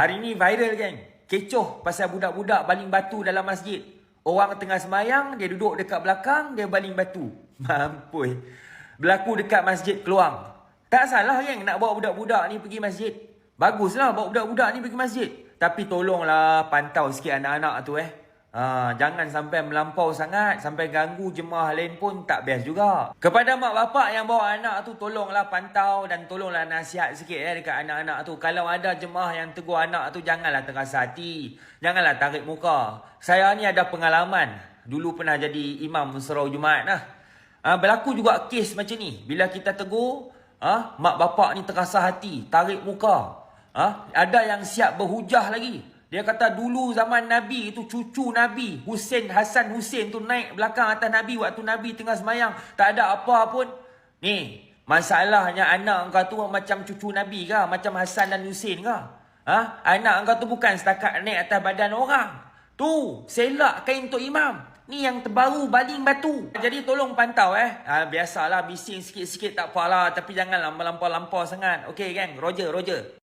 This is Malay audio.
Hari ni viral geng. Kecoh pasal budak-budak baling batu dalam masjid. Orang tengah semayang, dia duduk dekat belakang, dia baling batu. Mampus. Berlaku dekat masjid Keluang. Tak salah geng nak bawa budak-budak ni pergi masjid. Baguslah bawa budak-budak ni pergi masjid. Tapi tolonglah pantau sikit anak-anak tu eh. Ha, jangan sampai melampau sangat Sampai ganggu jemaah lain pun tak best juga. Kepada mak bapak yang bawa anak tu Tolonglah pantau dan tolonglah nasihat sikit eh, Dekat anak-anak tu. Kalau ada jemaah yang tegur anak tu Janganlah terasa hati. Janganlah tarik muka. Saya ni ada pengalaman. Dulu pernah jadi imam surau Jumaat lah ha, Berlaku juga kes macam ni. Bila kita tegur ha, Mak bapak ni terasa hati Tarik muka. Ha, Ada yang siap berhujah lagi dia kata dulu zaman Nabi itu cucu Nabi Hussein Hasan Hussein tu naik belakang atas Nabi waktu Nabi tengah semayang. Tak ada apa pun. Ni, masalahnya anak engkau tu macam cucu Nabi ke? Macam Hasan dan Hussein ke? Ha? Anak engkau tu bukan setakat naik atas badan orang. Tu, selak kain untuk imam. Ni yang terbaru baling batu. Jadi tolong pantau eh. Ha, biasalah bising sikit-sikit tak apalah. Tapi janganlah melampau-lampau sangat. Okey geng, Roger, Roger.